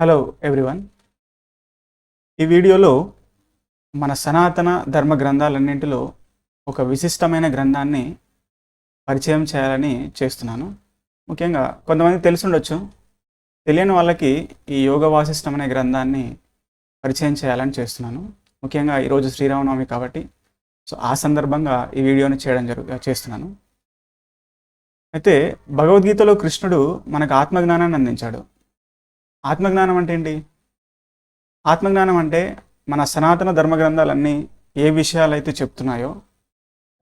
Hello everyone ఈ వీడియోలో మన సనాతన ధర్మ గ్రంథాలన్నింటిలో ఒక విశిష్టమైన గ్రంథాన్ని పరిచయం చేయాలని చేస్తున్నాను. ముఖ్యంగా కొంతమంది తెలిసి తెలియని వాళ్ళకి ఈ యోగ వాసిష్టం అనే గ్రంథాన్ని పరిచయం చేయాలని చేస్తున్నాను. ముఖ్యంగా ఈరోజు శ్రీరామనవమి కాబట్టి సో ఆ సందర్భంగా ఈ వీడియోని చేయడం జరుగు చేస్తున్నాను. అయితే భగవద్గీతలో కృష్ణుడు మనకు ఆత్మజ్ఞానాన్ని అందించాడు. ఆత్మజ్ఞానం అంటే ఏంటి? ఆత్మజ్ఞానం అంటే మన సనాతన ధర్మ గ్రంథాలన్నీ ఏ విషయాలు అయితే చెప్తున్నాయో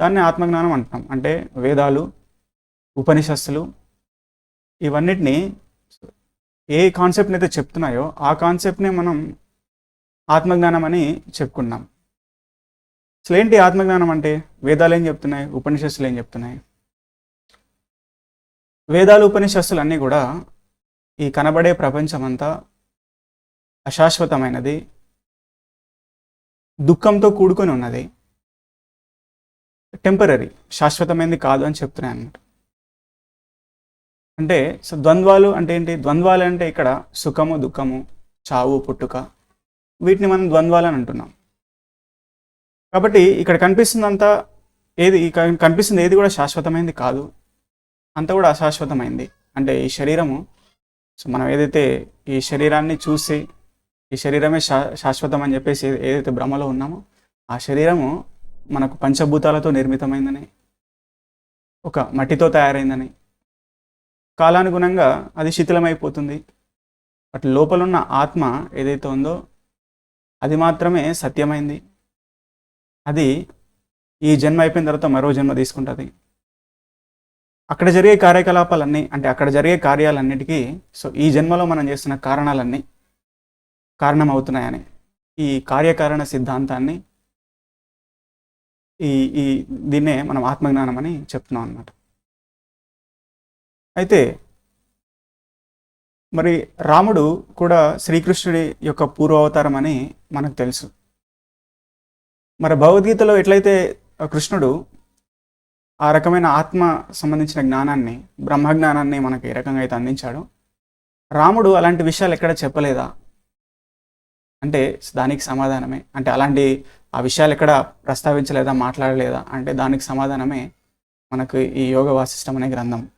దాన్ని ఆత్మజ్ఞానం అంటున్నాం. అంటే వేదాలు ఉపనిషస్సులు ఇవన్నిటిని ఏ కాన్సెప్ట్ని అయితే చెప్తున్నాయో ఆ కాన్సెప్ట్ని మనం ఆత్మజ్ఞానం అని చెప్పుకున్నాం అసలు ఏంటి ఆత్మజ్ఞానం అంటే? వేదాలు ఏం చెప్తున్నాయి? ఉపనిషస్సులు ఏం చెప్తున్నాయి? వేదాలు ఉపనిషస్సులు అన్నీ కూడా ఈ కనబడే ప్రపంచమంతా అశాశ్వతమైనది దుఃఖంతో కూడుకొని ఉన్నది. టెంపరీ శాశ్వతమైనది కాదు అని చెప్తున్నాయి అన్నమాట. అంటే సో ద్వంద్వాలు అంటే ఏంటి? ద్వంద్వాలు అంటే ఇక్కడ సుఖము దుఃఖము చావు పుట్టుక వీటిని మనం ద్వంద్వాలు అని అంటున్నాం. కాబట్టి ఇక్కడ కనిపిస్తుందంతా ఏది కనిపిస్తుంది ఏది కూడా శాశ్వతమైనది కాదు. అంతా కూడా అశాశ్వతమైంది. అంటే ఈ శరీరము సో మనం ఏదైతే ఈ శరీరాన్ని చూసి ఈ శరీరమే శా శాశ్వతం అని చెప్పేసి ఏదైతే భ్రమలో ఉన్నామో ఆ శరీరము మనకు పంచభూతాలతో నిర్మితమైందని ఒక మట్టితో తయారైందని కాలానుగుణంగా అది శిథిలమైపోతుంది. బట్ లోపలున్న ఆత్మ ఏదైతే ఉందో అది మాత్రమే సత్యమైంది. అది ఈ జన్మ అయిపోయిన తర్వాత మరో జన్మ తీసుకుంటుంది. అక్కడ జరిగే కార్యకలాపాలన్నీ అంటే అక్కడ జరిగే కార్యాలన్నిటికీ సో ఈ జన్మలో మనం చేస్తున్న కారణాలన్నీ కారణమవుతున్నాయని ఈ కార్యకారణ సిద్ధాంతాన్ని ఈ ఈ దీన్నే మనం ఆత్మజ్ఞానం అని చెప్తున్నాం అన్నమాట. అయితే మరి రాముడు కూడా శ్రీకృష్ణుడి యొక్క పూర్వావతారం అని మనకు తెలుసు. మరి భగవద్గీతలో ఎట్లయితే కృష్ణుడు ఆ రకమైన ఆత్మ సంబంధించిన జ్ఞానాన్ని బ్రహ్మజ్ఞానాన్ని మనకు ఏ రకంగా అయితే అందించాడో. రాముడు అలాంటి విషయాలు ఎక్కడ చెప్పలేదా? అంటే దానికి సమాధానమే. అంటే అలాంటి ఆ విషయాలు ఎక్కడ ప్రస్తావించలేదా మాట్లాడలేదా? అంటే దానికి సమాధానమే మనకు ఈ యోగ వాసిష్టం అనే గ్రంథం.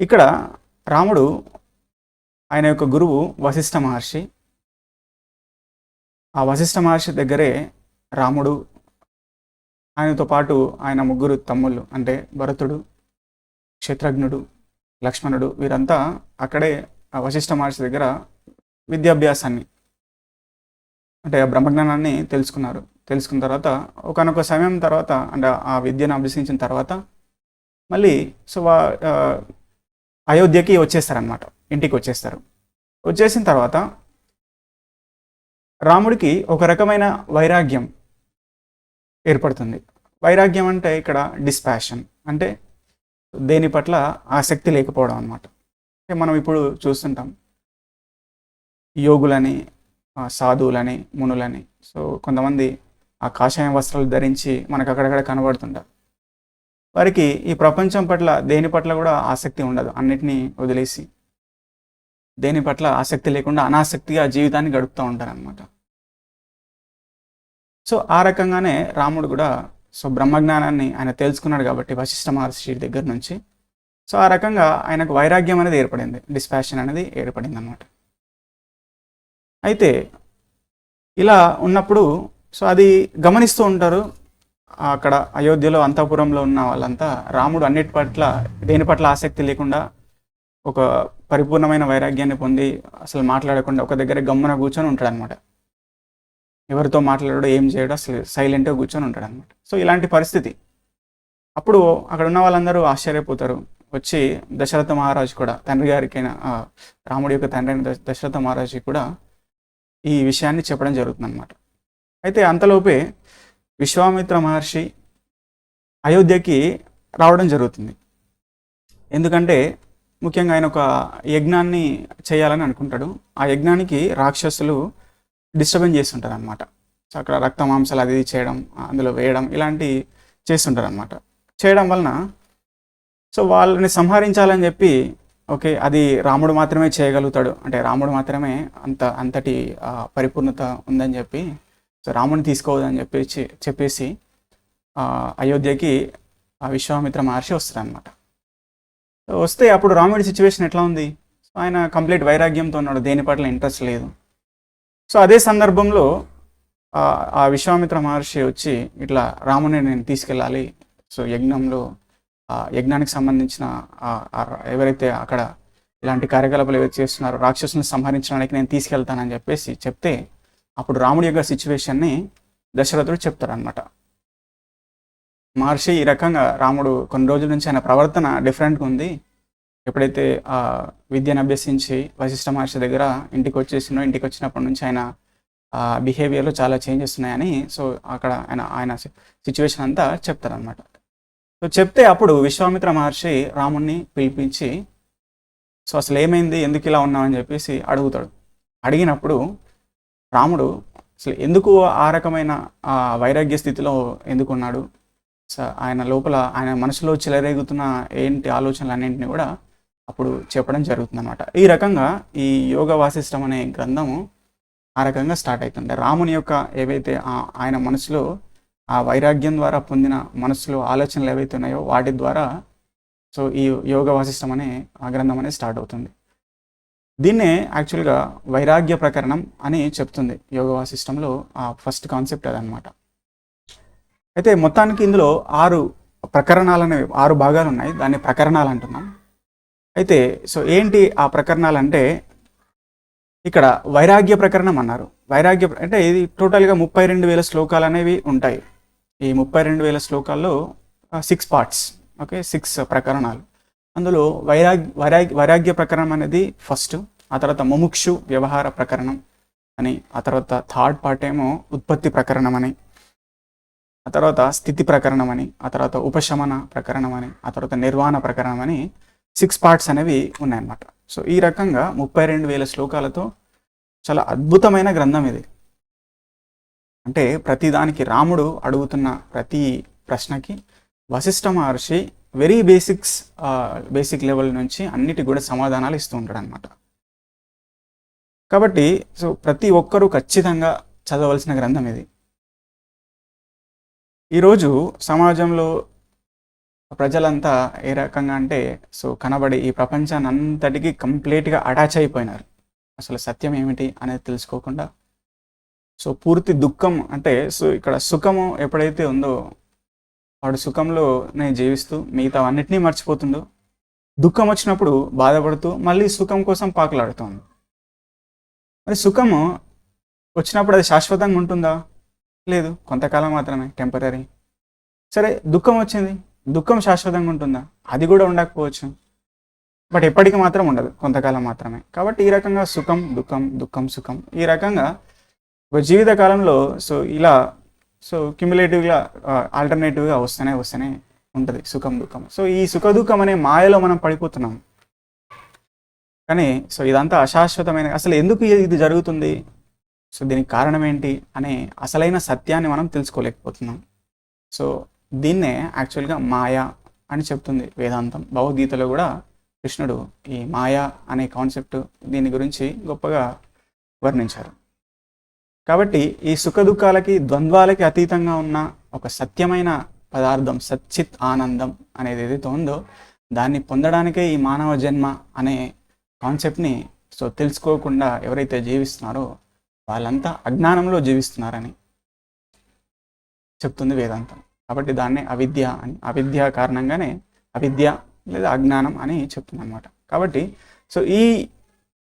ఇక్కడ రాముడు ఆయన యొక్క గురువు వశిష్ఠ మహర్షి. ఆ వశిష్ఠ మహర్షి దగ్గరే రాముడు ఆయనతో పాటు ఆయన ముగ్గురు తమ్ముళ్ళు అంటే భరతుడు క్షేత్రజ్ఞుడు లక్ష్మణుడు వీరంతా అక్కడే ఆ వశిష్ఠ మహర్షి దగ్గర విద్యాభ్యాసాన్ని అంటే ఆ బ్రహ్మజ్ఞానాన్ని తెలుసుకున్నారు. తెలుసుకున్న తర్వాత ఒకనొక సమయం తర్వాత అంటే ఆ విద్యను అభ్యసించిన తర్వాత మళ్ళీ సో వా అయోధ్యకి వచ్చేస్తారనమాట ఇంటికి వచ్చేస్తారు. వచ్చేసిన తర్వాత రాముడికి ఒక రకమైన వైరాగ్యం ఏర్పడుతుంది. వైరాగ్యం అంటే ఇక్కడ డిస్పాషన్. అంటే దేని పట్ల ఆసక్తి లేకపోవడం అనమాట అంటే మనం ఇప్పుడు చూస్తుంటాం. యోగులని సాధువులని మునులని. సో కొంతమంది ఆ కాషాయం వస్త్రాలు ధరించి మనకు అక్కడక్కడ కనబడుతుంటారు. వారికి ఈ ప్రపంచం పట్ల దేని పట్ల కూడా ఆసక్తి ఉండదు. అన్నిటినీ వదిలేసి దేని పట్ల ఆసక్తి లేకుండా అనాసక్తిగా జీవితాన్ని గడుపుతూ ఉంటారు అనమాట సో ఆ రకంగానే రాముడు కూడా సో బ్రహ్మజ్ఞానాన్ని ఆయన తెలుసుకున్నాడు కాబట్టి వశిష్ఠ మహర్షి దగ్గర నుంచి. సో ఆ రకంగా ఆయనకు వైరాగ్యం అనేది ఏర్పడింది డిస్పాషన్ అనేది ఏర్పడింది అనమాట అయితే ఇలా ఉన్నప్పుడు సో అది గమనిస్తూ ఉంటారు అక్కడ అయోధ్యలో అంతఃపురంలో ఉన్న వాళ్ళంతా రాముడు అన్నిటి పట్ల దేని పట్ల ఆసక్తి లేకుండా ఒక పరిపూర్ణమైన వైరాగ్యాన్ని పొంది అసలు మాట్లాడకుండా ఒక దగ్గర గమ్మున కూర్చొని ఉంటాడు అనమాట ఎవరితో మాట్లాడడం ఏం చేయడో అసలు సైలెంట్గా కూర్చొని ఉంటాడు అనమాట సో ఇలాంటి పరిస్థితి. అప్పుడు అక్కడ ఉన్న వాళ్ళందరూ ఆశ్చర్యపోతారు. వచ్చి దశరథ మహారాజు కూడా తండ్రి గారికైనా రాముడి యొక్క తండ్రి అయిన దశరథ మహారాజు కూడా ఈ విషయాన్ని చెప్పడం జరుగుతుంది అనమాట అయితే అంతలోపే విశ్వామిత్ర మహర్షి అయోధ్యకి రావడం జరుగుతుంది. ఎందుకంటే ముఖ్యంగా ఆయన ఒక యజ్ఞాన్ని చేయాలని అనుకుంటాడు. ఆ యజ్ఞానికి రాక్షసులు డిస్టర్బెన్స్ చేస్తుంటారు అనమాట సో అక్కడ రక్త మాంసాలు అది ఇది చేయడం అందులో వేయడం ఇలాంటి చేస్తుంటారు అనమాట చేయడం వలన సో వాళ్ళని సంహరించాలని చెప్పి ఓకే అది రాముడు మాత్రమే చేయగలుగుతాడు. అంటే రాముడు మాత్రమే అంత అంతటి పరిపూర్ణత ఉందని చెప్పి సో రాముడిని తీసుకోవద్దని చెప్పేసి చెప్పేసి అయోధ్యకి ఆ విశ్వామిత్ర మహర్షి వస్తారనమాట వస్తే అప్పుడు రాముడి సిచ్యువేషన్ ఎట్లా ఉంది? సో ఆయన కంప్లీట్ వైరాగ్యంతో ఉన్నాడు. దేని పట్ల ఇంట్రెస్ట్ లేదు. సో అదే సందర్భంలో ఆ, విశ్వామిత్ర మహర్షి వచ్చి ఇట్లా రాముని నేను తీసుకెళ్ళాలి. సో యజ్ఞంలో ఆ యజ్ఞానికి సంబంధించిన ఎవరైతే అక్కడ ఇలాంటి కార్యకలాపాలు ఏవైతే చేస్తున్నారో రాక్షసుని సంహరించడానికి నేను తీసుకెళ్తానని చెప్పేసి చెప్తే అప్పుడు రాముడి యొక్క సిచ్యువేషన్ని దశరథుడు చెప్తారనమాట మహర్షి ఈ రకంగా రాముడు కొన్ని రోజుల నుంచి ఆయన ప్రవర్తన డిఫరెంట్గా ఉంది. ఎప్పుడైతే ఆ విద్యను అభ్యసించి వశిష్ఠ మహర్షి దగ్గర ఇంటికి వచ్చేసినో ఇంటికి వచ్చినప్పటి నుంచి ఆయన బిహేవియర్లో చాలా చేంజెస్ ఉన్నాయని సో అక్కడ ఆయన ఆయన సిచ్యువేషన్ అంతా చెప్తారనమాట సో చెప్తే అప్పుడు విశ్వామిత్ర మహర్షి రాముణ్ణి పిలిపించి సో అసలు ఏమైంది? ఎందుకు ఇలా ఉన్నావని చెప్పేసి అడుగుతాడు. అడిగినప్పుడు రాముడు అసలు ఎందుకు ఆ రకమైన ఆ వైరాగ్య స్థితిలో ఎందుకున్నాడు సో ఆయన లోపల ఆయన మనసులో చెలరేగుతున్న ఏంటి ఆలోచనలు అన్నింటినీ కూడా అప్పుడు చెప్పడం జరుగుతుందన్నమాట. ఈ రకంగా ఈ యోగ వాసిష్టం అనే గ్రంథము ఆ రకంగా స్టార్ట్ అవుతుంది రాముని యొక్క ఏవైతే ఆ- ఆయన మనసులో ఆ వైరాగ్యం ద్వారా పొందిన మనసులో ఆలోచనలు ఏవైతే ఉన్నాయో వాటి ద్వారా సో ఈ యోగ వాసిష్టం అనే ఆ గ్రంథం అనేది స్టార్ట్ అవుతుంది. దీన్నే యాక్చువల్గా వైరాగ్య ప్రకరణం అని చెప్తుంది యోగ వాసిష్టంలో ఆ ఫస్ట్ కాన్సెప్ట్ అదనమాట అయితే మొత్తానికి ఇందులో ఆరు ప్రకరణాలు అనేవి ఆరు భాగాలు ఉన్నాయి. దాన్ని ప్రకరణాలు అంటున్నాం. అయితే సో ఏంటి ఆ ప్రకరణాలు అంటే ఇక్కడ వైరాగ్య ప్రకరణం అన్నారు. వైరాగ్య అంటే ఇది టోటల్గా ముప్పై రెండు వేల శ్లోకాలు అనేవి ఉంటాయి. ఈ ముప్పై రెండు వేల శ్లోకాల్లో సిక్స్ పార్ట్స్ ఓకే సిక్స్ ప్రకరణాలు. అందులో వైరాగ్ వైరాగ్ వైరాగ్య ప్రకరణం అనేది ఫస్ట్ ఆ తర్వాత ముముక్షు వ్యవహార ప్రకరణం అని ఆ తర్వాత థర్డ్ పార్ట్ ఏమో ఉత్పత్తి ప్రకరణం అని ఆ తర్వాత స్థితి ప్రకరణం అని ఆ తర్వాత ఉపశమన ప్రకరణం అని ఆ తర్వాత నిర్వాణ ప్రకరణం అని సిక్స్ పార్ట్స్ అనేవి ఉన్నాయన్నమాట. సో ఈ రకంగా ముప్పై రెండు వేల శ్లోకాలతో చాలా అద్భుతమైన గ్రంథం ఇది. అంటే ప్రతిదానికి రాముడు అడుగుతున్న ప్రతి ప్రశ్నకి Vasishtha Maharshi very basics basic level నుంచి అన్నిటి కూడా సమాధానాలు ఇస్తూ ఉంటాడు అనమాట కాబట్టి సో ప్రతి ఒక్కరూ ఖచ్చితంగా చదవలసిన గ్రంథం ఇది. ఈరోజు సమాజంలో ప్రజలంతా ఏ రకంగా అంటే సో కనబడి ఈ ప్రపంచాన్ని అంతటికి కంప్లీట్గా అటాచ్ అయిపోయినారు. అసలు సత్యం ఏమిటి అనేది తెలుసుకోకుండా. సో పూర్తి దుఃఖం అంటే సో ఇక్కడ సుఖము ఎప్పుడైతే ఉందో వాడు సుఖంలోనే జీవిస్తూ మిగతా అన్నిటినీ మర్చిపోతుండో. దుఃఖం వచ్చినప్పుడు బాధపడుతూ మళ్ళీ సుఖం కోసం పాకులాడుతోంది. మరి సుఖము వచ్చినప్పుడు అది శాశ్వతంగా ఉంటుందా? లేదు. కొంతకాలం మాత్రమే టెంపరీ. సరే దుఃఖం వచ్చింది. దుఃఖం శాశ్వతంగా ఉంటుందా? అది కూడా ఉండకపోవచ్చు. బట్ ఎప్పటికీ మాత్రం ఉండదు. కొంతకాలం మాత్రమే. కాబట్టి ఈ రకంగా సుఖం దుఃఖం దుఃఖం సుఖం. ఈ రకంగా ఒక జీవిత కాలంలో సో ఇలా సో క్యుములేటివ్గా ఆల్టర్నేటివ్గా వస్తూనే వస్తూనే ఉంటుంది. సుఖం దుఃఖం. సో ఈ సుఖ దుఃఖం అనే మాయలో మనం పడిపోతున్నాం. కానీ సో ఇదంతా అశాశ్వతమైన అసలు ఎందుకు ఇది జరుగుతుంది? సో దీనికి కారణం ఏంటి? అనే అసలైన సత్యాన్ని మనం తెలుసుకోలేకపోతున్నాం. సో దీన్నే యాక్చువల్గా మాయా అని చెప్తుంది వేదాంతం. భగవద్గీతలో కూడా కృష్ణుడు ఈ మాయా అనే కాన్సెప్ట్ దీని గురించి గొప్పగా వర్ణించారు. కాబట్టి ఈ సుఖ దుఃఖాలకి ద్వంద్వాలకి అతీతంగా ఉన్న ఒక సత్యమైన పదార్థం సచ్చిత్ ఆనందం అనేది ఏదైతే ఉందో దాన్ని పొందడానికే ఈ మానవ జన్మ అనే కాన్సెప్ట్ని సో తెలుసుకోకుండా ఎవరైతే జీవిస్తున్నారో వాళ్ళంతా అజ్ఞానంలో జీవిస్తున్నారని చెప్తుంది వేదాంతం. కాబట్టి దాన్నే అవిద్య అని అవిద్య కారణంగానే అవిద్య లేదా అజ్ఞానం అని చెప్తుందన్నమాట. కాబట్టి సో ఈ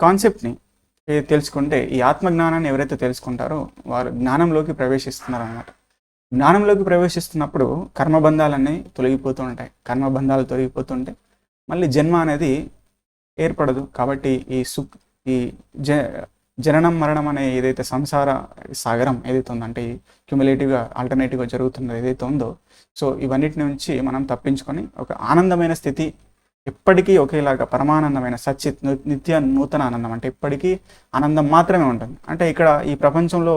కాన్సెప్ట్ని తెలుసుకుంటే ఈ ఆత్మజ్ఞానాన్ని ఎవరైతే తెలుసుకుంటారో వారు జ్ఞానంలోకి ప్రవేశిస్తున్నారన్నమాట. జ్ఞానంలోకి ప్రవేశిస్తున్నప్పుడు కర్మబంధాలన్నీ తొలగిపోతూ ఉంటాయి. కర్మబంధాలు తొలగిపోతుంటే మళ్ళీ జన్మ అనేది ఏర్పడదు. కాబట్టి ఈ సుఖ్ ఈ జ జననం మరణం అనే ఏదైతే సంసార సాగరం ఏదైతే ఉందంటే అంటే క్యుములేటివ్గా ఆల్టర్నేటివ్గా జరుగుతుందో ఏదైతే ఉందో సో ఇవన్నిటి నుంచి మనం తప్పించుకొని ఒక ఆనందమైన స్థితి ఎప్పటికీ ఒకేలాగా పరమానందమైన సచిత్ నిత్య నూతన ఆనందం అంటే ఎప్పటికీ ఆనందం మాత్రమే ఉంటుంది. అంటే ఇక్కడ ఈ ప్రపంచంలో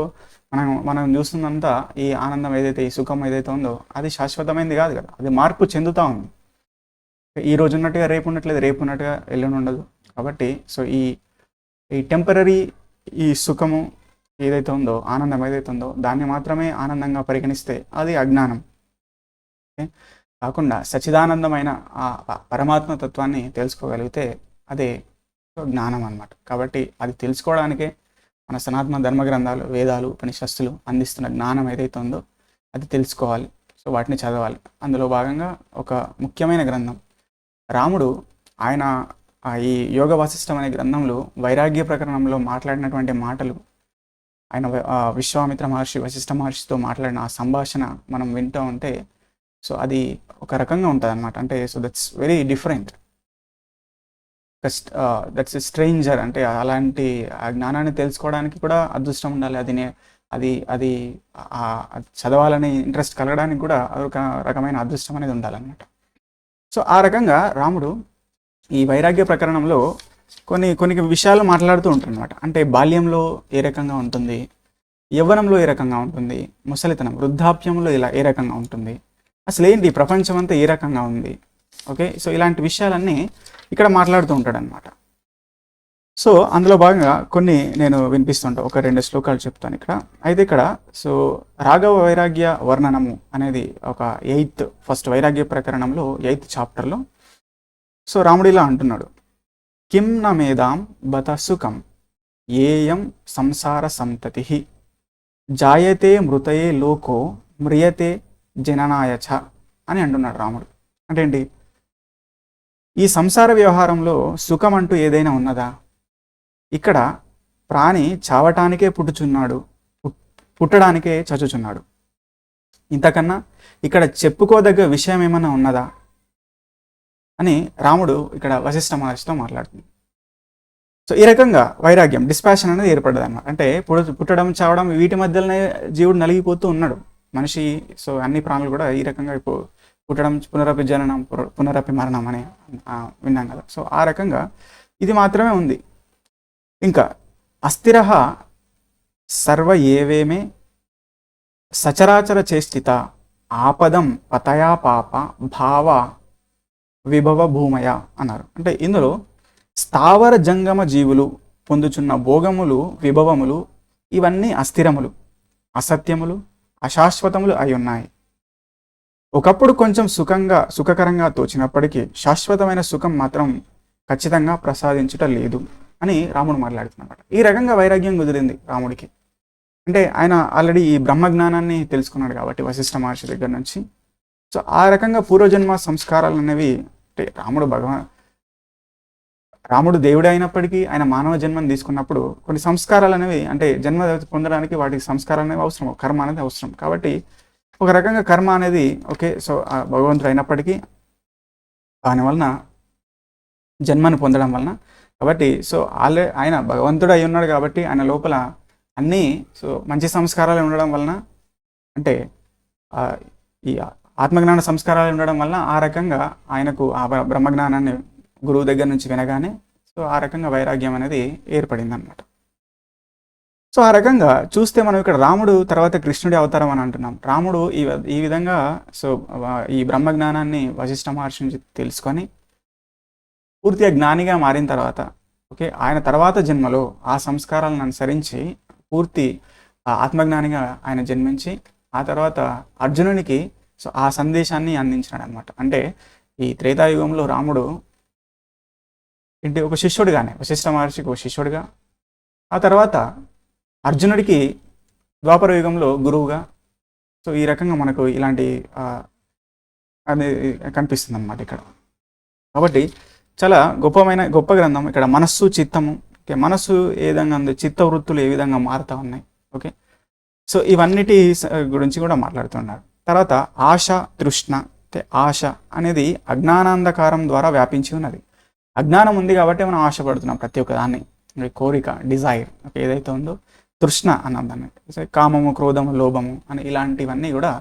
మనం మనం చూస్తున్నంతా ఈ ఆనందం ఏదైతే ఈ సుఖం ఏదైతే ఉందో అది శాశ్వతమైనది కాదు కదా. అది మార్పు చెందుతూ ఉంది. ఈ రోజు ఉన్నట్టుగా రేపు ఉండట్లేదు రేపు ఉన్నట్టుగా ఎల్లుండి ఉండదు. కాబట్టి సో ఈ ఈ టెంపరీ ఈ సుఖము ఏదైతే ఉందో ఆనందం ఏదైతే ఉందో దాన్ని మాత్రమే ఆనందంగా పరిగణిస్తే అది అజ్ఞానం. ఓకే? కాకుండా సచిదానందమైన ఆ పరమాత్మ తత్వాన్ని తెలుసుకోగలిగితే అదే జ్ఞానం అన్నమాట. కాబట్టి అది తెలుసుకోవడానికే మన సనాతన ధర్మ గ్రంథాలు వేదాలు ఉపనిషత్తులు అందిస్తున్న జ్ఞానం ఏదైతే ఉందో అది తెలుసుకోవాలి. సో వాటిని చదవాలి. అందులో భాగంగా ఒక ముఖ్యమైన గ్రంథం. రాముడు ఆయన ఈ యోగ వశిష్టం అనే గ్రంథంలో వైరాగ్య ప్రకరణంలో మాట్లాడినటువంటి మాటలు ఆయన విశ్వామిత్ర మహర్షి వశిష్ఠ మహర్షితో మాట్లాడిన ఆ సంభాషణ మనం వింటూ ఉంటే సో అది ఒక రకంగా ఉంటుంది అనమాట అంటే so that's very different. That's stranger. అంటే అలాంటి ఆ జ్ఞానాన్ని తెలుసుకోవడానికి కూడా అదృష్టం ఉండాలి. అది అది అది చదవాలనే చదవాలని ఇంట్రెస్ట్ కలగడానికి కూడా అదొక రకమైన అదృష్టం అనేది ఉండాలన్నమాట. సో ఆ రకంగా రాముడు ఈ వైరాగ్య ప్రకరణంలో కొన్ని కొన్ని విషయాలు మాట్లాడుతూ ఉంటారనమాట అంటే బాల్యంలో ఏ రకంగా ఉంటుంది? యవ్వనంలో ఏ రకంగా ఉంటుంది? ముసలితనం వృద్ధాప్యంలో ఇలా ఏ రకంగా ఉంటుంది? అసలు ఏంటి? ప్రపంచం అంతా ఏ రకంగా ఉంది? ఓకే? సో ఇలాంటి విషయాలన్నీ ఇక్కడ మాట్లాడుతూ ఉంటాడనమాట సో అందులో భాగంగా కొన్ని నేను వినిపిస్తుంటా. ఒక రెండు శ్లోకాలు చెప్తాను ఇక్కడ. అయితే ఇక్కడ సో రాఘవ వైరాగ్య వర్ణనము అనేది ఒక ఎయిత్ ఫస్ట్ వైరాగ్య ప్రకరణంలో ఎయిత్ చాప్టర్లో సో రాముడు ఇలా అంటున్నాడు. కిం నమేదాం మేధాం బత సుఖం ఏయం సంసార సంతతి జాయతే మృతయే లోకో మ్రియతే జననాయ చ అని అంటున్నాడు రాముడు. అంటే ఏంటి? ఈ సంసార వ్యవహారంలో సుఖం అంటూ ఏదైనా ఉన్నదా? ఇక్కడ ప్రాణి చావటానికే పుట్టుచున్నాడు పుట్టడానికే చచ్చుచున్నాడు. ఇంతకన్నా ఇక్కడ చెప్పుకోదగ్గ విషయం ఏమైనా ఉన్నదా? అని రాముడు ఇక్కడ వశిష్ఠ మహర్షితో మాట్లాడుతుంది. సో ఈ రకంగా వైరాగ్యం డిస్పాషన్ అనేది ఏర్పడ్డది అనమాట అంటే పుడు పుట్టడం చావడం వీటి మధ్యలోనే జీవుడు నలిగిపోతూ ఉన్నాడు. మనిషి సో అన్ని ప్రాణులు కూడా ఈ రకంగా ఇప్పుడు పుట్టడం పునరపి జననం పునరపి మరణం అని విన్నాం కదా. సో ఆ రకంగా ఇది మాత్రమే ఉంది. ఇంకా అస్థిర సర్వ ఏవేమే సచరాచర చేష్టిత ఆపదం పతయా పాప భావ విభవ భూమయ అన్నారు. అంటే ఇందులో స్థావర జంగమ జీవులు పొందుచున్న భోగములు విభవములు ఇవన్నీ అస్థిరములు అసత్యములు అశాశ్వతములు అయి ఉన్నాయి. ఒకప్పుడు కొంచెం సుఖంగా సుఖకరంగా తోచినప్పటికీ శాశ్వతమైన సుఖం మాత్రం ఖచ్చితంగా ప్రసాదించుట లేదు అని రాముడు మాట్లాడుతున్నమాట. ఈ రకంగా వైరాగ్యం కుదిరింది రాముడికి. అంటే ఆయన ఆల్రెడీ ఈ బ్రహ్మజ్ఞానాన్ని తెలుసుకున్నాడు కాబట్టి వశిష్ఠ మహర్షి దగ్గర నుంచి. సో ఆ రకంగా పూర్వజన్మ సంస్కారాలు అనేవి అంటే రాముడు భగవాన్ రాముడు దేవుడే అయినప్పటికీ ఆయన మానవ జన్మను తీసుకున్నప్పుడు కొన్ని సంస్కారాలు అనేవి అంటే జన్మ పొందడానికి వాటికి సంస్కారాలు అనేవి అవసరం కర్మ అనేది అవసరం. కాబట్టి ఒక రకంగా కర్మ అనేది ఓకే సో ఆ భగవంతుడు అయినప్పటికీ దాని వలన జన్మను పొందడం వలన కాబట్టి సో ఆల్రె ఆయన భగవంతుడు అయి ఉన్నాడు కాబట్టి ఆయన లోపల అన్నీ సో మంచి సంస్కారాలు ఉండడం వలన అంటే ఈ ఆత్మజ్ఞాన సంస్కారాలు ఉండడం వల్ల ఆ రకంగా ఆయనకు ఆ బ్రహ్మజ్ఞానాన్ని గురువు దగ్గర నుంచి వినగానే సో ఆ రకంగా వైరాగ్యం అనేది ఏర్పడింది అనమాట సో ఆ రకంగా చూస్తే మనం ఇక్కడ రాముడు తర్వాత కృష్ణుడి అవతారం అని అంటున్నాం. రాముడు ఈ ఈ విధంగా సో ఈ బ్రహ్మజ్ఞానాన్ని వశిష్ఠ మహర్షి నుంచి తెలుసుకొని పూర్తిగా జ్ఞానిగా మారిన తర్వాత ఓకే ఆయన తర్వాత జన్మలో ఆ సంస్కారాలను అనుసరించి పూర్తి ఆత్మజ్ఞానిగా ఆయన జన్మించి ఆ తర్వాత అర్జునునికి సో ఆ సందేశాన్ని అందించినాడు అనమాట అంటే ఈ త్రేతాయుగంలో రాముడు ఏంటి ఒక శిష్యుడిగానే వశిష్ఠ మహర్షికి ఒక శిష్యుడిగా ఆ తర్వాత అర్జునుడికి ద్వాపర యుగంలో గురువుగా సో ఈ రకంగా మనకు ఇలాంటి అది కనిపిస్తుంది అనమాట ఇక్కడ. కాబట్టి చాలా గొప్పమైన గొప్ప గ్రంథం ఇక్కడ మనస్సు చిత్తము ఓకే మనస్సు ఏ విధంగా ఉంది చిత్త వృత్తులు ఏ విధంగా మారుతూ ఉన్నాయి ఓకే. సో ఇవన్నిటి గురించి కూడా మాట్లాడుతున్నారు తర్వాత ఆశ తృష్ణ అంటే ఆశ అనేది అజ్ఞానాంధకారం ద్వారా వ్యాపించి ఉన్నది. అజ్ఞానం ఉంది కాబట్టి మనం ఆశపడుతున్నాం ప్రతి ఒక్క దాన్ని. కోరిక డిజైర్ ఏదైతే ఉందో తృష్ణ అన్నదాన్ని కామము క్రోధము లోభము అని ఇలాంటివన్నీ కూడా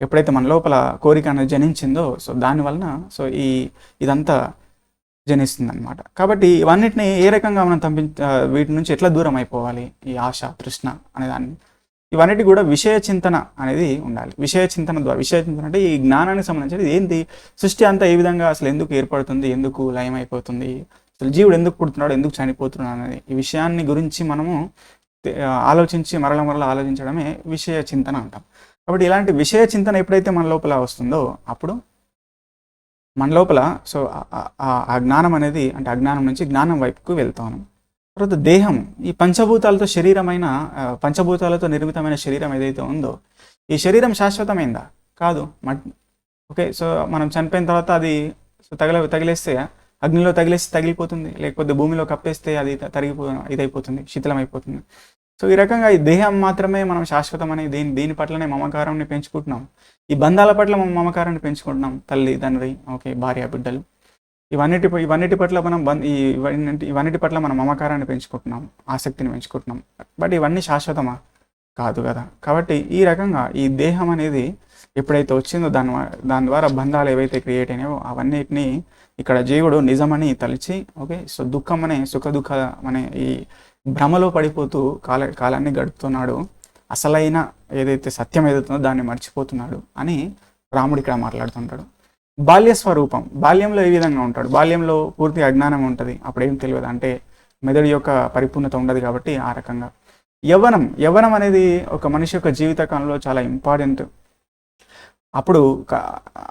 ఎప్పుడైతే మన లోపల కోరిక అనేది జనించిందో సో దాని వలన సో ఈ ఇదంతా జనిస్తుంది అనమాట కాబట్టి ఇవన్నిటిని ఏ రకంగా మనం తంపి వీటి నుంచి ఎట్లా దూరం అయిపోవాలి? ఈ ఆశ తృష్ణ అనే దాన్ని. ఇవన్నిటి కూడా విషయ చింతన అనేది ఉండాలి. విషయ చింతన ద్వారా విషయ చింతన అంటే ఈ జ్ఞానానికి సంబంధించి ఏంటి సృష్టి అంతా ఏ విధంగా అసలు ఎందుకు ఏర్పడుతుంది? ఎందుకు లయం అయిపోతుంది అసలు జీవుడు ఎందుకు పుడుతున్నాడు? ఎందుకు చనిపోతున్నాడు? అనేది ఈ విషయాన్ని గురించి మనము ఆలోచించి మరల మరల ఆలోచించడమే విషయ చింతన అంటాం. కాబట్టి ఇలాంటి విషయ చింతన ఎప్పుడైతే మన లోపల వస్తుందో అప్పుడు మన లోపల సో ఆ- ఆ జ్ఞానం అనేది అంటే అజ్ఞానం నుంచి జ్ఞానం వైపుకు వెళ్తాను తర్వాత దేహం ఈ పంచభూతాలతో శరీరమైన పంచభూతాలతో నిర్మితమైన శరీరం ఏదైతే ఉందో ఈ శరీరం శాశ్వతమైందా? కాదు. ఓకే సో మనం చనిపోయిన తర్వాత అది తగిల తగిలేస్తే అగ్నిలో తగిలేస్తే తగిలిపోతుంది లేకపోతే భూమిలో కప్పేస్తే అది తరిగిపో ఇదైపోతుంది శిథిలమైపోతుంది. సో ఈ రకంగా ఈ దేహం మాత్రమే మనం శాశ్వతమని దీని దీని పట్లనే మమకారాన్ని పెంచుకుంటున్నాం. ఈ బంధాల పట్ల మనం మమకారాన్ని పెంచుకుంటున్నాం తల్లి తండ్రి ఓకే భార్య బిడ్డలు. ఇవన్నిటి ఇవన్నిటి పట్ల మనం బం- ఈ ఇవన్నిటి పట్ల మనం మమకారాన్ని పెంచుకుంటున్నాం ఆసక్తిని పెంచుకుంటున్నాం. బట్ ఇవన్నీ శాశ్వతమా? కాదు కదా. కాబట్టి ఈ రకంగా ఈ దేహం అనేది ఎప్పుడైతే వచ్చిందో దాని దాని ద్వారా బంధాలు ఏవైతే క్రియేట్ అయినాయో అవన్నిటిని ఇక్కడ జీవుడు నిజమని తలిచి ఓకే సో దుఃఖం అనే సుఖ దుఃఖ అనే ఈ భ్రమలో పడిపోతూ కాల కాలాన్ని గడుపుతున్నాడు. అసలైన ఏదైతే సత్యం ఏదైతుందో దాన్ని మర్చిపోతున్నాడు అని రాముడు ఇక్కడ మాట్లాడుతుంటాడు. బాల్య స్వరూపం బాల్యంలో ఏ విధంగా ఉంటాడు? బాల్యంలో పూర్తి అజ్ఞానం ఉంటుంది. అప్పుడు ఏం తెలియదు. అంటే మెదడు యొక్క పరిపూర్ణత ఉండదు కాబట్టి ఆ రకంగా. యవ్వనం. యవ్వనం అనేది ఒక మనిషి యొక్క జీవిత కాలంలో చాలా ఇంపార్టెంట్. అప్పుడు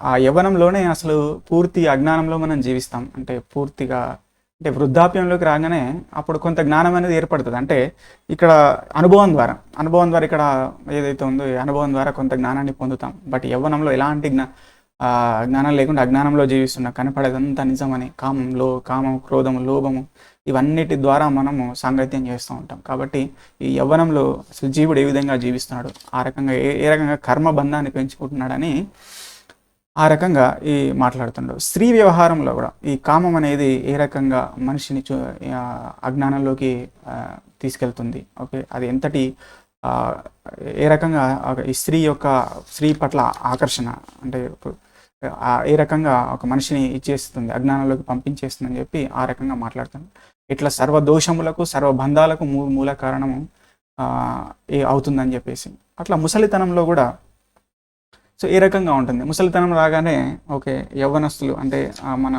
ఆ యవ్వనంలోనే అసలు పూర్తి అజ్ఞానంలో మనం జీవిస్తాం. అంటే పూర్తిగా అంటే వృద్ధాప్యంలోకి రాగానే అప్పుడు కొంత జ్ఞానం అనేది ఏర్పడుతుంది. అంటే ఇక్కడ అనుభవం ద్వారా అనుభవం ద్వారా ఇక్కడ ఏదైతే ఉందో అనుభవం ద్వారా కొంత జ్ఞానాన్ని పొందుతాం. బట్ యవ్వనంలో ఎలాంటి జ్ఞా జ్ఞానం లేకుండా అజ్ఞానంలో జీవిస్తున్న కనపడేదంతా నిజమని కామంలో కామం క్రోధము లోభము ఇవన్నిటి ద్వారా మనము సాంగత్యం చేస్తూ ఉంటాం. కాబట్టి ఈ యవ్వనంలో అసలు జీవుడు ఏ విధంగా జీవిస్తున్నాడు ఆ రకంగా ఏ ఏ రకంగా కర్మ బంధాన్ని పెంచుకుంటున్నాడని ఆ రకంగా ఈ మాట్లాడుతున్నాడు స్త్రీ వ్యవహారంలో కూడా ఈ కామం అనేది ఏ రకంగా మనిషిని చూ అజ్ఞానంలోకి తీసుకెళ్తుంది. ఓకే అది ఎంతటి ఏ రకంగా ఈ స్త్రీ యొక్క స్త్రీ పట్ల ఆకర్షణ అంటే ఇప్పుడు ఏ రకంగా ఒక మనిషిని ఇచ్చేస్తుంది అజ్ఞానంలోకి పంపించేస్తుందని చెప్పి ఆ రకంగా మాట్లాడుతుంది ఇట్లా సర్వ దోషములకు సర్వ బంధాలకు మూ మూల కారణము ఏ అవుతుందని చెప్పేసి. అట్లా ముసలితనంలో కూడా సో ఏ రకంగా ఉంటుంది? ముసలితనం రాగానే ఓకే యవ్వనస్తులు అంటే మన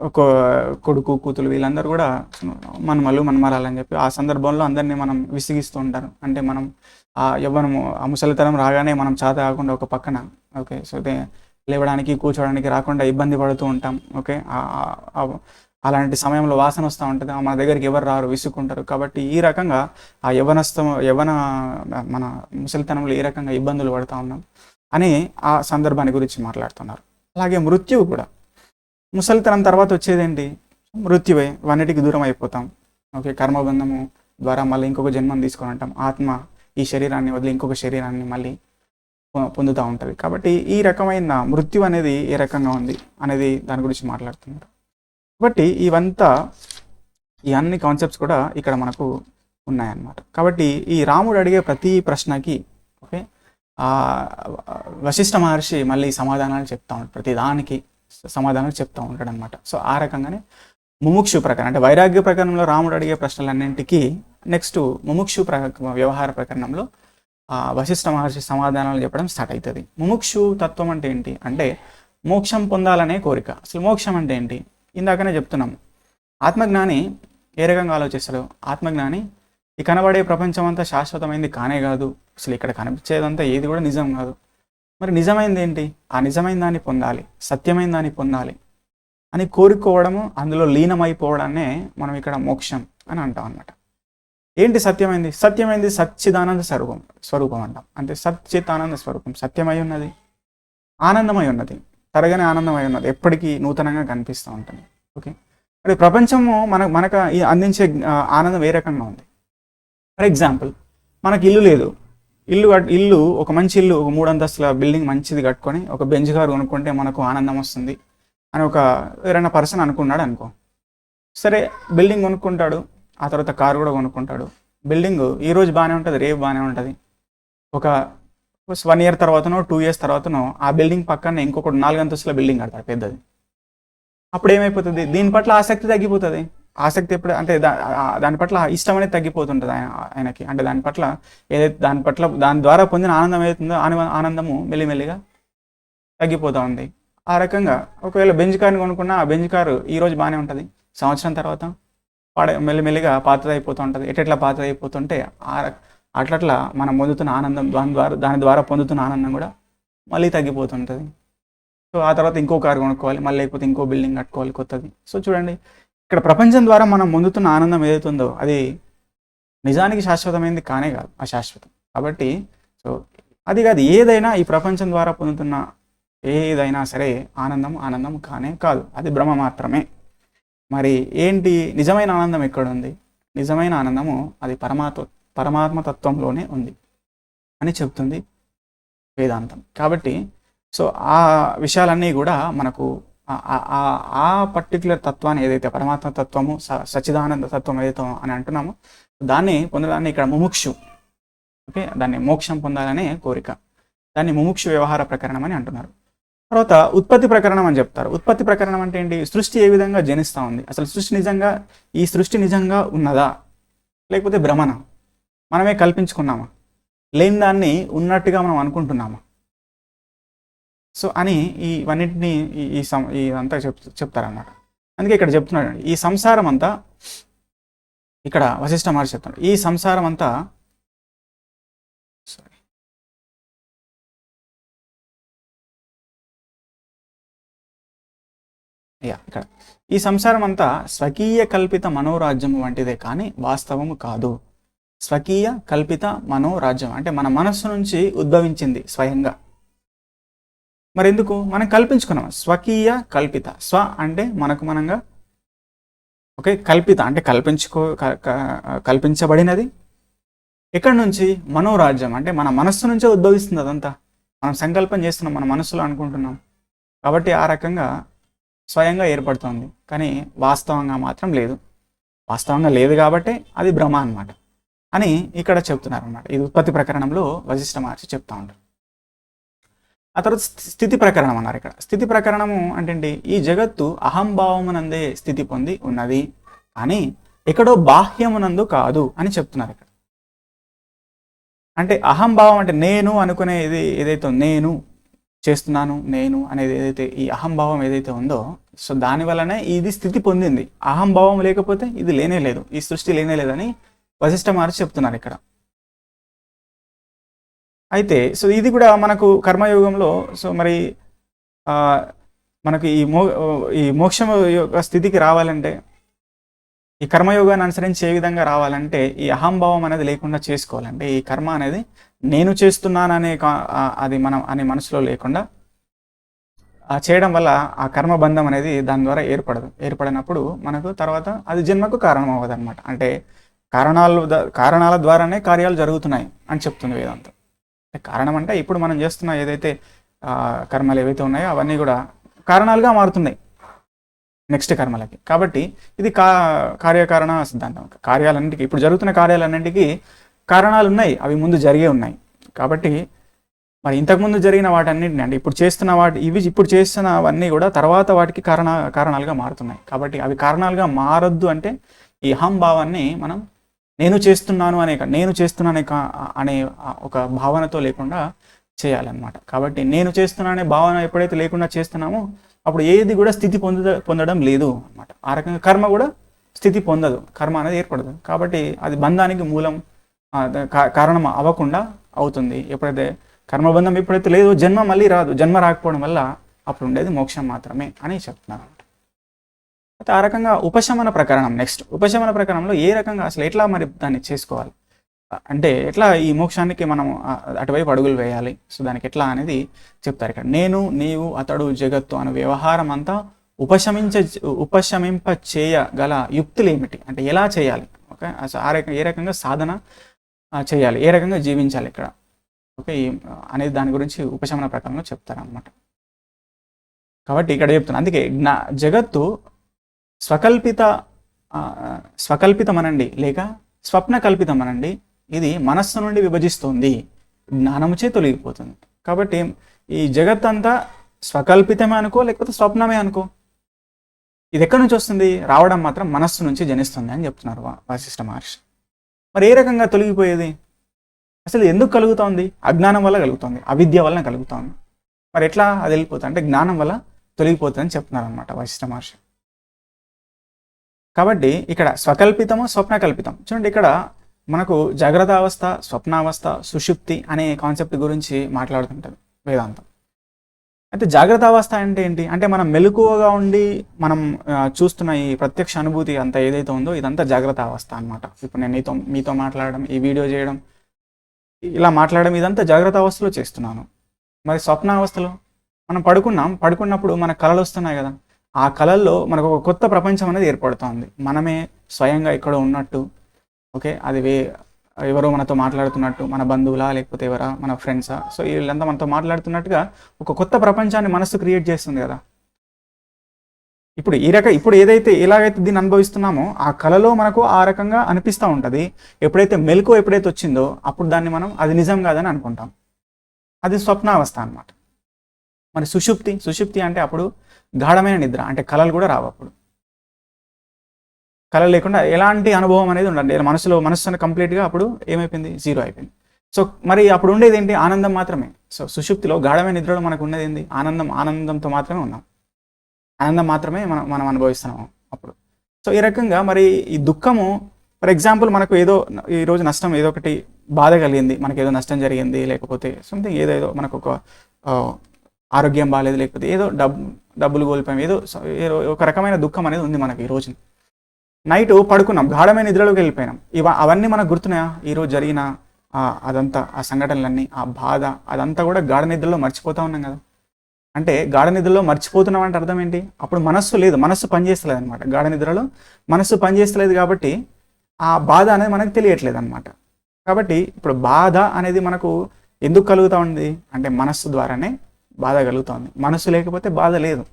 ఒక కొడుకు కూతురు వీళ్ళందరూ కూడా మనమలు మనమరాలని చెప్పి ఆ సందర్భంలో అందరినీ మనం విసిగిస్తూ ఉంటారు. అంటే మనం ఆ యవ్వనము ఆ ముసలితనం రాగానే మనం చాత కాకుండా ఒక పక్కన ఓకే సో లేవడానికి కూర్చోవడానికి రాకుండా ఇబ్బంది పడుతూ ఉంటాం. ఓకే? అలాంటి సమయంలో వాసన వస్తూ ఉంటుంది. ఆ మన దగ్గరికి ఎవరు రారు విసుక్కుంటారు. కాబట్టి ఈ రకంగా ఆ యవ్వనస్థ యవ్వన మన ముసలితనంలో ఈ రకంగా ఇబ్బందులు పడుతూ ఉన్నాం అని ఆ సందర్భాన్ని గురించి మాట్లాడుతున్నారు. అలాగే మృత్యువు కూడా. ముసలితనం తర్వాత వచ్చేదేంటి? మృత్యువే వన్నిటికి దూరం అయిపోతాం. ఓకే? కర్మబంధము ద్వారా మళ్ళీ ఇంకొక జన్మం తీసుకొని ఉంటాం. ఆత్మ ఈ శరీరాన్ని వదిలి ఇంకొక శరీరాన్ని మళ్ళీ పొందుతూ ఉంటుంది. కాబట్టి ఈ రకమైన మృత్యు అనేది ఏ రకంగా ఉంది అనేది దాని గురించి మాట్లాడుతున్నారు. కాబట్టి ఇవంతా ఈ అన్ని కాన్సెప్ట్స్ కూడా ఇక్కడ మనకు ఉన్నాయన్నమాట. కాబట్టి ఈ రాముడు అడిగే ప్రతి ప్రశ్నకి ఓకే వశిష్ఠ మహర్షి మళ్ళీ సమాధానాలు చెప్తా ఉంటాడు. ప్రతి దానికి సమాధానాలు చెప్తూ ఉంటాడు అనమాట సో ఆ రకంగానే ముముక్షు ప్రకరణ అంటే వైరాగ్య ప్రకరణంలో రాముడు అడిగే ప్రశ్నలన్నింటికీ నెక్స్ట్ ముముక్షు ప్ర వ్యవహార ప్రకరణంలో వశిష్ఠ మహర్షి సమాధానాలు చెప్పడం స్టార్ట్ అవుతుంది ముముక్షు తత్వం అంటే ఏంటి? అంటే మోక్షం పొందాలనే కోరిక. అసలు మోక్షం అంటే ఏంటి? ఇందాకనే చెప్తున్నాము ఆత్మజ్ఞాని ఏ రకంగా ఆలోచిస్తాడు? ఆత్మజ్ఞాని ఈ కనబడే ప్రపంచం అంతా శాశ్వతమైంది కానే కాదు. అసలు ఇక్కడ కనిపించేదంతా ఏది కూడా నిజం కాదు. మరి నిజమైంది ఏంటి? ఆ నిజమైన దాన్ని పొందాలి. సత్యమైన దాన్ని పొందాలి. అని కోరుకోవడము అందులో లీనమైపోవడాన్నే మనం ఇక్కడ మోక్షం అని అంటాం అనమాట ఏంటి సత్యమైంది? సత్యమైంది సచ్చిదానంద స్వరూపం స్వరూపం అంటాం. అంటే సచ్చిదానంద స్వరూపం. సత్యమై ఉన్నది ఆనందమై ఉన్నది తరగని ఆనందమై ఉన్నది. ఎప్పటికీ నూతనంగా కనిపిస్తూ ఉంటుంది. ఓకే? మరి ప్రపంచము మన మనకు అందించే ఆనందం ఏ రకంగా ఉంది? ఫర్ ఎగ్జాంపుల్ మనకి ఇల్లు లేదు. ఇల్లు ఇల్లు ఒక మంచి ఇల్లు ఒక మూడు అంతస్తుల బిల్డింగ్ మంచిది కట్టుకొని ఒక బెంచ్ కారు కొనుక్కుంటే మనకు ఆనందం వస్తుంది అని ఒక ఎవరైనా పర్సన్ అనుకున్నాడు అనుకో. సరే బిల్డింగ్ కొనుక్కుంటాడు ఆ తర్వాత కారు కూడా కొనుక్కుంటాడు. బిల్డింగ్ ఈ రోజు బాగానే ఉంటుంది రేపు బాగానే ఉంటుంది. ఒక వన్ ఇయర్ తర్వాతనో టూ ఇయర్స్ తర్వాతనో ఆ బిల్డింగ్ పక్కన ఇంకొకటి నాలుగు అంతస్తుల బిల్డింగ్ కడతారు పెద్దది. అప్పుడు ఏమైపోతుంది? దీని పట్ల ఆసక్తి తగ్గిపోతుంది. ఆసక్తి ఎప్పుడు అంటే దా- దాని పట్ల ఇష్టం అనేది తగ్గిపోతుంటుంది ఆయన ఆయనకి. అంటే దాని పట్ల ఏదైతే దాని పట్ల దాని ద్వారా పొందిన ఆనందం ఏదైతుందో ఆనందము మెల్లిమెల్లిగా తగ్గిపోతూ ఉంది. ఆ రకంగా ఒకవేళ బెంజ్ కార్ని కొనుక్కున్నా ఆ బెంజ్ కారు ఈ రోజు బాగానే ఉంటుంది. సంవత్సరం తర్వాత పాడ మెల్లిమెల్లిగా పాతదైపోతూ ఉంటుంది ఎట్లా పాతదైపోతుంటే అయిపోతుంటే అట్లట్లా మనం పొందుతున్న ఆనందం దాని ద్వారా దాని ద్వారా పొందుతున్న ఆనందం కూడా మళ్ళీ తగ్గిపోతుంటుంది. సో ఆ తర్వాత ఇంకో కారు కొనుక్కోవాలి మళ్ళీ లేకపోతే ఇంకో బిల్డింగ్ కట్టుకోవాలి కొత్తది. సో చూడండి ఇక్కడ ప్రపంచం ద్వారా మనం పొందుతున్న ఆనందం ఏదైతుందో ఉందో అది నిజానికి శాశ్వతమైనది కానే కాదు అశాశ్వతం. కాబట్టి సో అది కాదు ఏదైనా ఈ ప్రపంచం ద్వారా పొందుతున్న ఏదైనా సరే ఆనందం ఆనందం కానే కాదు. అది భ్రమ మాత్రమే. మరి ఏంటి? నిజమైన ఆనందం ఎక్కడుంది? నిజమైన ఆనందము అది పరమాత్మ పరమాత్మ తత్వంలోనే ఉంది అని చెప్తుంది వేదాంతం. కాబట్టి సో ఆ విషయాలన్నీ కూడా మనకు ఆ- పర్టికులర్ తత్వాన్ని ఏదైతే పరమాత్మ తత్వము స- సచ్చిదానంద తత్వం ఏదైతే అని అంటున్నామో దాన్ని పొందడాన్ని ఇక్కడ ముముక్షు ఓకే? దాన్ని మోక్షం పొందాలనే కోరిక. దాన్ని ముముక్షు వ్యవహార ప్రకరణం అని అంటున్నారు. తర్వాత ఉత్పత్తి ప్రకరణం అని చెప్తారు. ఉత్పత్తి ప్రకరణం అంటే ఏంటి? సృష్టి ఏ విధంగా జనిస్తూ ఉంది? అసలు సృష్టి నిజంగా ఈ సృష్టి నిజంగా ఉన్నదా? లేకపోతే భ్రమణ మనమే కల్పించుకున్నామా? లేని దాన్ని ఉన్నట్టుగా మనం అనుకుంటున్నామా? సో అని ఈ ఇవన్నింటినీ ఈ ఈ సం ఇదంతా చెప్ చెప్తారన్నమాట. అందుకే ఇక్కడ చెప్తున్నాడు. ఈ సంసారం అంతా ఇక్కడ వశిష్ఠ మహర్షి చెప్తున్నాడు. ఈ సంసారం అంతా యా ఇక్కడ ఈ సంసారం అంతా స్వకీయ కల్పిత మనోరాజ్యం వంటిదే కానీ వాస్తవము కాదు. స్వకీయ కల్పిత మనోరాజ్యం అంటే మన మనస్సు నుంచి ఉద్భవించింది స్వయంగా. మరి ఎందుకు మనం కల్పించుకున్నాం. స్వకీయ కల్పిత. స్వ అంటే మనకు మనంగా. ఓకే కల్పిత అంటే కల్పించుకో కల్పించబడినది. ఎక్కడి నుంచి? మనోరాజ్యం అంటే మన మనస్సు నుంచే ఉద్భవిస్తుంది అదంతా. మనం సంకల్పం చేస్తున్నాం మన మనస్సులో అనుకుంటున్నాం. కాబట్టి ఆ రకంగా స్వయంగా ఏర్పడుతోంది. కానీ వాస్తవంగా మాత్రం లేదు. వాస్తవంగా లేదు కాబట్టి అది భ్రమ అన్నమాట. అని ఇక్కడ చెప్తున్నారు అనమాట ఇది ఉత్పత్తి ప్రకరణంలో వశిష్ఠ మహర్షి చెప్తా ఉంటారు. ఆ తర్వాత స్థితి ప్రకరణం అన్నారు ఇక్కడ. స్థితి ప్రకరణము అంటే ఈ జగత్తు అహంభావమునందే స్థితి పొంది ఉన్నది. కానీ ఎక్కడో బాహ్యమునందు కాదు అని చెప్తున్నారు ఇక్కడ. అంటే అహంభావం అంటే నేను అనుకునేది ఏదైతే నేను చేస్తున్నాను నేను అనేది ఏదైతే ఈ అహంభావం ఏదైతే ఉందో సో దాని వలనే ఇది స్థితి పొందింది. అహంభావం లేకపోతే ఇది లేనే లేదు. ఈ సృష్టి లేనే లేదని వశిష్ఠ మహర్షి చెప్తున్నారు ఇక్కడ. అయితే సో ఇది కూడా మనకు కర్మయోగంలో సో మరి ఆ, మనకు ఈ మో ఈ మోక్షం యొక్క స్థితికి రావాలంటే ఈ కర్మయోగాన్ని అనుసరించి ఏ విధంగా రావాలంటే ఈ అహంభావం అనేది లేకుండా చేసుకోవాలంటే ఈ కర్మ అనేది నేను చేస్తున్నాననే అది మనం అనే మనసులో లేకుండా ఆ చేయడం వల్ల ఆ కర్మబంధం అనేది దాని ద్వారా ఏర్పడదు. ఏర్పడినప్పుడు మనకు తర్వాత అది జన్మకు కారణం అవ్వదు అనమాట అంటే కారణాలు కారణాల ద్వారానే కార్యాలు జరుగుతున్నాయి అని చెప్తుంది వేదాంతం. కారణం అంటే ఇప్పుడు మనం చేస్తున్న ఏదైతే ఆ, కర్మలు ఏవైతే ఉన్నాయో అవన్నీ కూడా కారణాలుగా మారుతున్నాయి. నెక్స్ట్ కర్మలకి. కాబట్టి ఇది కా కార్యకారణ సిద్ధాంతం. కార్యాలన్నిటికీ ఇప్పుడు జరుగుతున్న కార్యాలన్నింటికీ కారణాలు ఉన్నాయి అవి ముందు జరిగే ఉన్నాయి. కాబట్టి మరి ఇంతకుముందు జరిగిన వాటన్నిటిని అంటే ఇప్పుడు చేస్తున్న వాటి ఇవి ఇప్పుడు చేస్తున్నవన్నీ కూడా తర్వాత వాటికి కారణ కారణాలుగా మారుతున్నాయి. కాబట్టి అవి కారణాలుగా మారొద్దు అంటే ఈ అహం భావాన్ని మనం నేను చేస్తున్నాను అనే నేను చేస్తున్నానే కా- అనే ఒక భావనతో లేకుండా చేయాలన్నమాట. కాబట్టి నేను చేస్తున్నా అనే భావన ఎప్పుడైతే లేకుండా చేస్తున్నామో అప్పుడు ఏది కూడా స్థితి పొంద పొందడం లేదు అన్నమాట. ఆ రకంగా కర్మ కూడా స్థితి పొందదు. కర్మ అనేది ఏర్పడదు. కాబట్టి అది బంధానికి మూలం కారణం అవ్వకుండా అవుతుంది. ఎప్పుడైతే కర్మబంధం ఎప్పుడైతే లేదు జన్మ మళ్ళీ రాదు. జన్మ రాకపోవడం వల్ల అప్పుడు ఉండేది మోక్షం మాత్రమే అని చెప్తున్నారు. అయితే ఆ రకంగా ఉపశమన ప్రకరణం నెక్స్ట్ ఉపశమన ప్రకరణంలో ఏ రకంగా అసలు ఎట్లా మరి దాన్ని చేసుకోవాలి? అంటే ఎట్లా ఈ మోక్షానికి మనం అటువైపు అడుగులు వేయాలి? సో దానికి ఎట్లా అనేది చెప్తారు ఇక్కడ. నేను నీవు అతడు జగత్తు అనే వ్యవహారం అంతా ఉపశమించ ఉపశమింప చేయగల యుక్తులు ఏమిటి? అంటే ఎలా చేయాలి? ఓకే? అసలు ఆ రకంగా ఏ రకంగా సాధన చేయాలి. ఏ రకంగా జీవించాలి ఇక్కడ? ఓకే అనేది దాని గురించి ఉపశమన ప్రకారంలో చెప్తారనమాట కాబట్టి ఇక్కడ చెప్తున్నా. అందుకే జ్ఞా జగత్తు స్వకల్పిత స్వకల్పితమనండి. లేక స్వప్న కల్పితమనండి ఇది మనస్సు నుండి విభజిస్తుంది. జ్ఞానముచే తొలగిపోతుంది. కాబట్టి ఈ జగత్ అంతా స్వకల్పితమే అనుకో లేకపోతే స్వప్నమే అనుకో. ఇది ఎక్కడి నుంచి వస్తుంది? రావడం మాత్రం మనస్సు నుంచి జనిస్తుంది అని చెప్తున్నారు వా- వాసిష్ఠ మహర్షి. మరి ఏ రకంగా తొలగిపోయేది? అసలు ఎందుకు కలుగుతోంది? అజ్ఞానం వల్ల కలుగుతుంది. అవిద్య వలన కలుగుతోంది. మరి ఎట్లా అది వెళ్ళిపోతుంది? అంటే జ్ఞానం వల్ల తొలగిపోతుందని చెప్తున్నారు అనమాట వశిష్ఠ మహర్షి. కాబట్టి ఇక్కడ స్వకల్పితము స్వప్న కల్పితం చూడండి ఇక్కడ మనకు జాగ్రత్త అవస్థ స్వప్నావస్థ సుషుప్తి అనే కాన్సెప్ట్ గురించి మాట్లాడుతుంటుంది వేదాంతం. అయితే జాగ్రత్త అవస్థ అంటే ఏంటి? అంటే మనం మెలకువగా ఉండి మనం చూస్తున్న ఈ ప్రత్యక్ష అనుభూతి అంతా ఏదైతే ఉందో ఇదంతా జాగ్రత్త అవస్థ అనమాట ఇప్పుడు నేను నీతో మీతో మాట్లాడడం ఈ వీడియో చేయడం ఇలా మాట్లాడడం ఇదంతా జాగ్రత్త అవస్థలో చేస్తున్నాను. మరి స్వప్న అవస్థలో మనం పడుకున్నాం పడుకున్నప్పుడు మన కళలు వస్తున్నాయి కదా. ఆ కళల్లో మనకు ఒక కొత్త ప్రపంచం అనేది ఏర్పడుతోంది. మనమే స్వయంగా ఇక్కడ ఉన్నట్టు ఓకే అది వే ఎవరో మనతో మాట్లాడుతున్నట్టు మన బంధువులా లేకపోతే ఎవరా మన ఫ్రెండ్సా? సో వీళ్ళంతా మనతో మాట్లాడుతున్నట్టుగా ఒక కొత్త ప్రపంచాన్ని మనసు క్రియేట్ చేస్తుంది కదా. ఇప్పుడు ఈ రక ఇప్పుడు ఏదైతే ఎలాగైతే దీన్ని అనుభవిస్తున్నామో ఆ కళలో మనకు ఆ రకంగా అనిపిస్తూ ఉంటుంది. ఎప్పుడైతే మెలకు ఎప్పుడైతే వచ్చిందో అప్పుడు దాన్ని మనం అది నిజం కాదని అనుకుంటాం. అది స్వప్నావస్థ అన్నమాట. మరి సుషుప్తి సుషుప్తి అంటే అప్పుడు గాఢమైన నిద్ర అంటే కళలు కూడా రావు అప్పుడు. కళ లేకుండా ఎలాంటి అనుభవం అనేది ఉండండి మనసులో మనస్సు కంప్లీట్గా అప్పుడు ఏమైపోయింది? జీరో అయిపోయింది. సో మరి అప్పుడు ఉండేది ఏంటి? ఆనందం మాత్రమే. సో సుషుప్తిలో గాఢమైన నిద్రలో మనకు ఉండేది ఏంటి ఆనందం ఆనందంతో మాత్రమే ఉన్నాం. ఆనందం మాత్రమే మనం మనం అనుభవిస్తున్నాము అప్పుడు. సో ఈ రకంగా మరి ఈ దుఃఖము ఫర్ ఎగ్జాంపుల్ మనకు ఏదో ఈరోజు నష్టం ఏదో ఒకటి బాధ కలిగింది. మనకి ఏదో నష్టం జరిగింది లేకపోతే సంథింగ్ ఏదో మనకు ఒక ఆరోగ్యం బాగాలేదు లేకపోతే ఏదో డబ్బు డబ్బులు కోల్పోయాం ఏదో ఏదో ఒక రకమైన దుఃఖం అనేది ఉంది మనకి ఈ రోజు నైట్ పడుకున్నాం గాఢమైన నిద్రలోకి వెళ్ళిపోయినాం. ఇవ అవన్నీ మనకు గుర్తున్నాయా? ఈరోజు జరిగిన అదంతా ఆ సంఘటనలన్నీ ఆ బాధ అదంతా కూడా గాఢ నిద్రలో మర్చిపోతా ఉన్నాం కదా. అంటే గాఢ నిద్రలో మర్చిపోతున్నాం అంటే అర్థం ఏంటి? అప్పుడు మనస్సు లేదు మనస్సు పనిచేస్తలేదు అనమాట గాఢ నిద్రలో మనస్సు పనిచేస్తలేదు కాబట్టి ఆ బాధ అనేది మనకు తెలియట్లేదు అనమాట కాబట్టి ఇప్పుడు బాధ అనేది మనకు ఎందుకు కలుగుతూ ఉంది? అంటే మనస్సు ద్వారానే బాధ కలుగుతుంది మనస్సు లేకపోతే బాధ లేదు.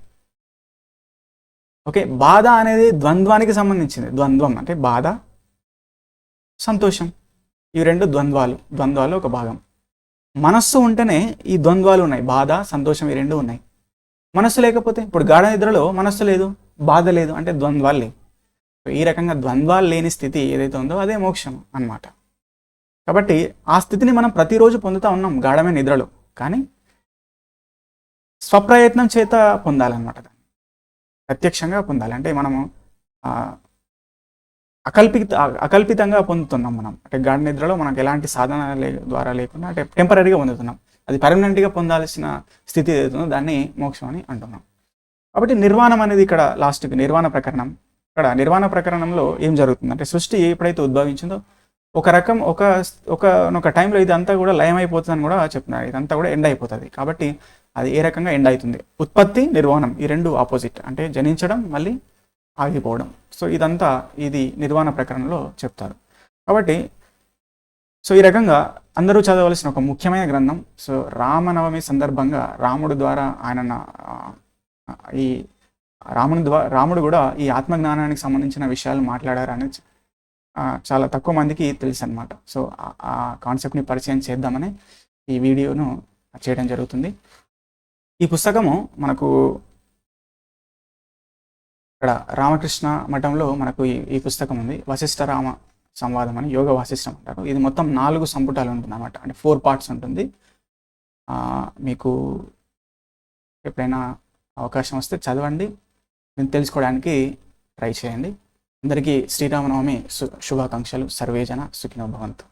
ఓకే? బాధ అనేది ద్వంద్వానికి సంబంధించింది. ద్వంద్వం అంటే బాధ సంతోషం. ఇవి రెండు ద్వంద్వాలు. ద్వంద్వాలు ఒక భాగం. మనస్సు ఉంటేనే ఈ ద్వంద్వాలు ఉన్నాయి. బాధ సంతోషం ఈ రెండు ఉన్నాయి. మనస్సు లేకపోతే ఇప్పుడు గాఢ నిద్రలో మనస్సు లేదు బాధ లేదు అంటే ద్వంద్వాలు లేవు. ఈ రకంగా ద్వంద్వాలు లేని స్థితి ఏదైతే ఉందో అదే మోక్షం అన్నమాట. కాబట్టి ఆ స్థితిని మనం ప్రతిరోజు పొందుతూ ఉన్నాం గాఢమైన నిద్రలో. కానీ స్వప్రయత్నం చేత పొందాలన్నమాట. ప్రత్యక్షంగా పొందాలి. అంటే మనము అకల్పిత అకల్పితంగా పొందుతున్నాం మనం. అంటే గాఢ నిద్రలో మనకు ఎలాంటి సాధన ద్వారా లేకుండా అంటే టెంపరీగా పొందుతున్నాం. అది పర్మనెంట్గా పొందాల్సిన స్థితి ఏదైతుందో దాన్ని మోక్షం అని అంటున్నాం. కాబట్టి నిర్వాణం అనేది ఇక్కడ లాస్ట్కి నిర్వాణ ప్రకరణం. ఇక్కడ నిర్వాణ ప్రకరణంలో ఏం జరుగుతుంది అంటే సృష్టి ఎప్పుడైతే ఉద్భవించిందో ఒక రకం ఒక ఒక టైంలో టైంలో ఇదంతా కూడా లయం అయిపోతుంది అని కూడా చెప్తున్నారు. ఇదంతా కూడా ఎండ్ అయిపోతుంది. కాబట్టి అది ఏ రకంగా ఎండ్ అవుతుంది? ఉత్పత్తి నిర్వాణం ఈ రెండు ఆపోజిట్. అంటే జనించడం మళ్ళీ ఆగిపోవడం. సో ఇదంతా ఇది నిర్వాణ ప్రకరణలో చెప్తారు. కాబట్టి సో ఈ రకంగా అందరూ చదవలసిన ఒక ముఖ్యమైన గ్రంథం సో రామనవమి సందర్భంగా రాముడు ద్వారా ఆయన ఈ రాముని ద్వారా రాముడు కూడా ఈ ఆత్మజ్ఞానానికి సంబంధించిన విషయాలు మాట్లాడారని చాలా తక్కువ మందికి తెలుసు అనమాట సో ఆ కాన్సెప్ట్ని పరిచయం చేద్దామని ఈ వీడియోను చేయడం జరుగుతుంది. ఈ పుస్తకము మనకు ఇక్కడ రామకృష్ణ మఠంలో మనకు ఈ ఈ పుస్తకం ఉంది. వశిష్ఠ రామ సంవాదం అని యోగ వాసిష్టం అంటారు. ఇది మొత్తం నాలుగు సంపుటాలు ఉంటుంది అనమాట అంటే ఫోర్ పార్ట్స్ ఉంటుంది. మీకు ఎప్పుడైనా అవకాశం వస్తే చదవండి. నేను తెలుసుకోవడానికి ట్రై చేయండి. అందరికీ శ్రీరామనవమి శుభాకాంక్షలు. సర్వేజన సుఖినో భవంతు.